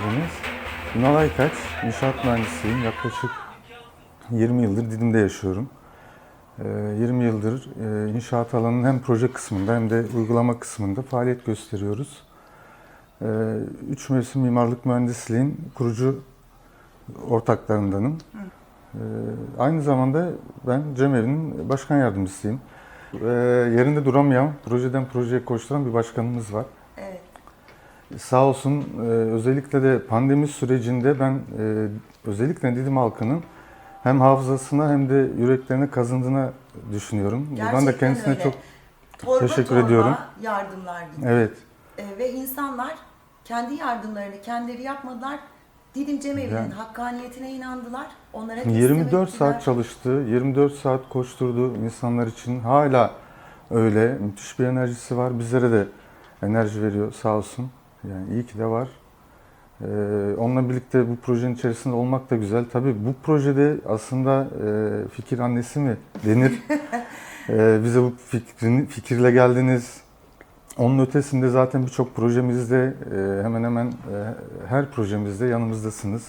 geldiniz. Ünal Aykaç, inşaat mühendisiyim. Yaklaşık 20 yıldır Didim'de yaşıyorum. Ee, 20 yıldır e, inşaat alanının hem proje kısmında hem de uygulama kısmında faaliyet gösteriyoruz. Ee, Üç mevsim mimarlık mühendisliğin kurucu ortaklarındanım. Ee, Aynı zamanda ben Cemevi'nin başkan yardımcısıyım. Ee, Yerinde duramayan, projeden projeye koşturan bir başkanımız var. Sağ olsun e, özellikle de pandemi sürecinde ben e, özellikle Didim halkının hem hafızasına hem de yüreklerine kazındığına düşünüyorum. Buradan da Gerçekten kendisine öyle. çok Torba teşekkür torba ediyorum. yardımlar gitti. evet Ee, ve insanlar kendi yardımlarını kendileri yapmadılar. Didim Cemevi'nin Yani- hakkaniyetine inandılar. Onlara teslim 24 ettiler. saat çalıştı, 24 saat koşturdu insanlar için. Hala öyle müthiş bir enerjisi var. Bizlere de enerji veriyor sağ olsun. Yani iyi ki de var. Ee, onunla birlikte bu projenin içerisinde olmak da güzel. Tabii bu projede aslında e, fikir annesi mi denir? Ee, bize bu fikrin, fikirle geldiniz. Onun ötesinde zaten birçok projemizde e, hemen hemen e, her projemizde yanımızdasınız.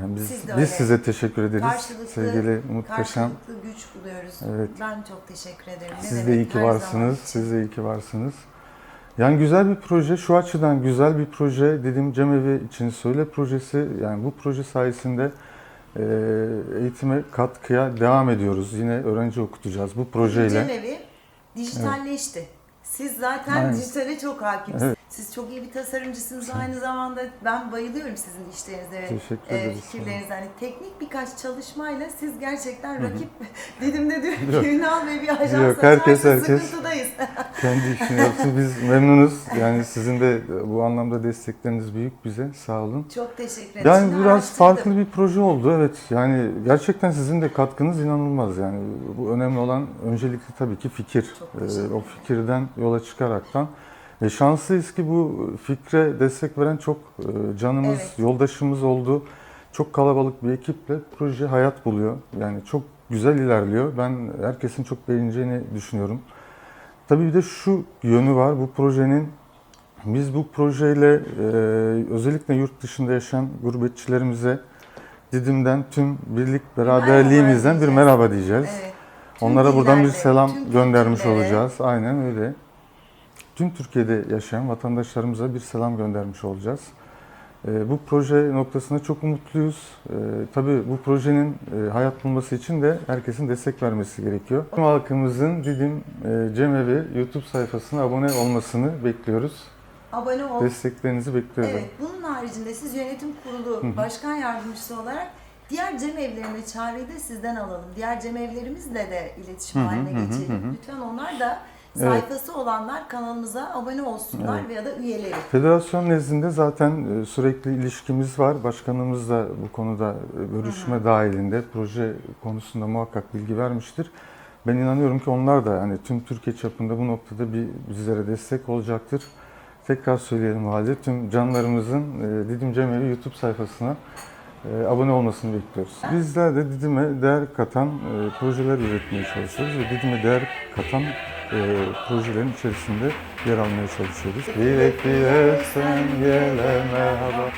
Yani biz Siz de biz öyle. size teşekkür ederiz. Karşılıklı- Sevgili muhteşem. Karşılıklı güç buluyoruz. Evet. Ben çok teşekkür ederim. Siz de demek, iyi ki varsınız. Siz de iyi ki varsınız. Yani güzel bir proje. Şu açıdan güzel bir proje. Dediğim Cemevi için söyle projesi. Yani bu proje sayesinde e, eğitime katkıya devam ediyoruz. Yine öğrenci okutacağız bu projeyle. Cemevi dijitalleşti. Siz zaten Aynen. dijitale çok hakimsiniz. Evet. Siz çok iyi bir tasarımcısınız. Aynı zamanda ben bayılıyorum sizin işlerinize ve Teşekkür e, ederiz. fikirlerinize. Hani teknik birkaç çalışmayla siz gerçekten rakip dedim de diyor Yok. ki Ünal Bey bir ajans Yok, herkes, açarsa herkes. sıkıntıdayız. Kendi işini yapsın. Biz memnunuz. Yani sizin de bu anlamda destekleriniz büyük bize. Sağ olun. çok teşekkür ederim. Yani Şimdi biraz araştırdım. farklı bir proje oldu. Evet. Yani gerçekten sizin de katkınız inanılmaz. Yani bu önemli olan öncelikle tabii ki fikir. Ee, o fikirden yola çıkaraktan ve şanslıyız ki bu fikre destek veren çok e, canımız, Evet. yoldaşımız oldu. Çok kalabalık bir ekiple proje hayat buluyor. Yani çok güzel ilerliyor. Ben herkesin çok beğeneceğini düşünüyorum. Tabii bir de şu yönü var bu projenin. Biz bu projeyle e, özellikle yurt dışında yaşayan gurbetçilerimize Didim'den tüm birlik beraberliğimizden bir merhaba diyeceğiz. Evet. Onlara buradan bir selam göndermiş olacağız. Aynen öyle. Tüm Türkiye'de yaşayan vatandaşlarımıza bir selam göndermiş olacağız. Ee, bu proje noktasında çok umutluyuz. Ee, tabii bu projenin e, hayat bulması için de herkesin destek vermesi gerekiyor. Tüm halkımızın Didim e, Cemevi YouTube sayfasına abone olmasını bekliyoruz. Abone ol. Desteklerinizi bekliyoruz. Evet, bunun haricinde siz yönetim kurulu başkan yardımcısı olarak diğer cemevlerine çağrıyı da sizden alalım. Diğer cemevlerimizle de iletişim haline geçelim. Lütfen onlar da. Sayfası olanlar kanalımıza abone olsunlar Evet. veya da üyeleri. Federasyon nezdinde zaten e, sürekli ilişkimiz var. Başkanımız da bu konuda e, görüşme dahilinde proje konusunda muhakkak bilgi vermiştir. Ben inanıyorum ki onlar da yani tüm Türkiye çapında bu noktada bir bizlere destek olacaktır. Tekrar söyleyelim o halde tüm canlarımızın e, Didim Cemevi YouTube sayfasına e, abone olmasını bekliyoruz. Bizler de Didim'e değer katan e, projeler üretmeye çalışıyoruz ve Didim'e değer katan projelerin içerisinde yer almaya çalışıyoruz. Dilek dilesen gele merhaba.